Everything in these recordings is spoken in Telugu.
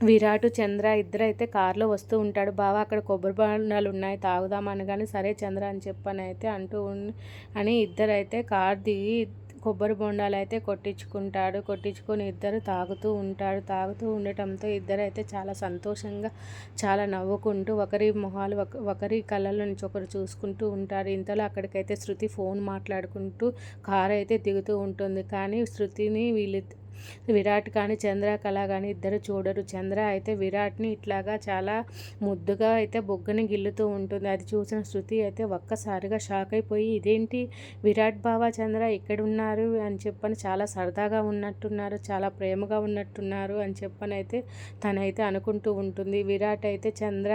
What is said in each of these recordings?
విరాటు చంద్ర ఇద్దరు అయితే కారులో వస్తూ ఉంటాడు. బావ అక్కడ కొబ్బరి బాణాలు ఉన్నాయి తాగుదాం అనగానే సరే చంద్ర అని చెప్పని అయితే అంటూ అని ఇద్దరు అయితే కార్ దిగి కొబ్బరి బొండాలు అయితే కొట్టించుకుంటాడు. కొట్టించుకొని ఇద్దరు తాగుతూ ఉంటాడు తాగుతూ ఉండటంతో ఇద్దరు అయితే చాలా సంతోషంగా చాలా నవ్వుకుంటూ ఒకరి మొహాలు ఒక- ఒకరి కళ్ళ నుంచి ఒకరు చూసుకుంటూ ఉంటారు. ఇంతలో అక్కడికైతే శృతి ఫోన్ మాట్లాడుకుంటూ కారు అయితే దిగుతూ ఉంటుంది. కానీ శృతిని వీళ్ళు విరాట్ కానీ చంద్ర కళ కానీ ఇద్దరు చూడరు. చంద్ర అయితే విరాట్ని ఇట్లాగా చాలా ముద్దుగా అయితే బొగ్గని గిల్లుతూ ఉంటుంది. అది చూసిన శృతి అయితే ఒక్కసారిగా షాక్ అయిపోయి ఇదేంటి? విరాట్ బావ చంద్ర ఎక్కడున్నారు అని చెప్పని చాలా సరదాగా ఉన్నట్టున్నారు చాలా ప్రేమగా ఉన్నట్టున్నారు అని చెప్పని అయితే తనైతే అనుకుంటూ ఉంటుంది. విరాట్ అయితే చంద్ర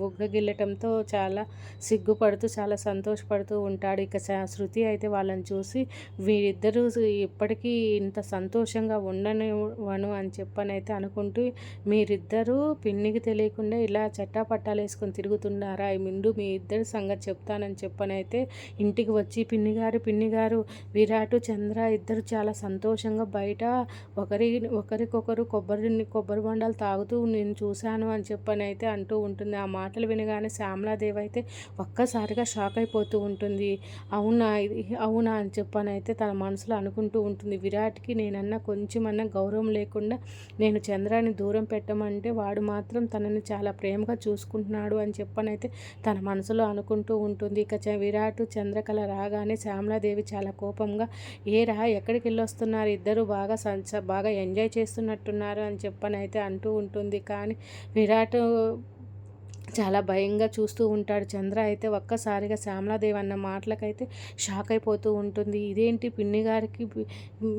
బొగ్గ గిల్లటంతో చాలా సిగ్గుపడుతూ చాలా సంతోషపడుతూ ఉంటాడు. ఇక శృతి అయితే వాళ్ళని చూసి వీరిద్దరూ ఇప్పటికీ ఇంత సంతోషంగా ఉండనివ్వను అని చెప్పనైతే అనుకుంటూ మీరిద్దరూ పిన్నికి తెలియకుండా ఇలా చట్టాపట్టాలు వేసుకొని తిరుగుతున్నారా? ఈ ముందు మీ ఇద్దరి సంగతి చెప్తానని చెప్పనైతే ఇంటికి వచ్చి పిన్ని గారు పిన్ని గారు విరాట్ చంద్ర ఇద్దరు చాలా సంతోషంగా బయట ఒకరి ఒకరికొకరు కొబ్బరి కొబ్బరి బొండాలు తాగుతూ నేను చూశాను అని చెప్పనైతే అంటూ ఉంటుంది. ఆ మాటలు వినగానే శ్యామలాదేవి అయితే ఒక్కసారిగా షాక్ అయిపోతూ ఉంటుంది. అవునా ఇది? అవునా అని చెప్పనైతే తన మనసులో అనుకుంటూ ఉంటుంది. విరాట్కి నేనన్నా కొంచెమన్నా గౌరవం లేకుండా నేను చంద్రాన్ని దూరం పెట్టమంటే వాడు మాత్రం తనని చాలా ప్రేమగా చూసుకుంటున్నాడు అని చెప్పనైతే తన మనసులో అనుకుంటూ ఉంటుంది. ఇక చ- విరాట్ చంద్రకళ రాగానే శ్యామలాదేవి చాలా కోపంగా ఏరా ఎక్కడికి వెళ్ళొస్తున్నారు? ఇద్దరు బాగా సంచ బాగా ఎంజాయ్ చేస్తున్నట్టున్నారు అని చెప్పనైతే అంటూ ఉంటుంది. కానీ విరాట్ చాలా భయంగా చూస్తూ ఉంటాడు చంద్ర. అయితే ఒక్కసారిగా శ్యామలాదేవి అన్న మాటలకైతే షాక్ అయిపోతూ ఉంటుంది. ఇదేంటి పిన్ని గారికి?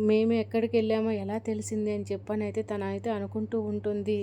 మేము ఎక్కడికి వెళ్ళామో ఎలా తెలిసింది? అని చెప్పని అయితే తన అయితే అనుకుంటూ ఉంటుంది.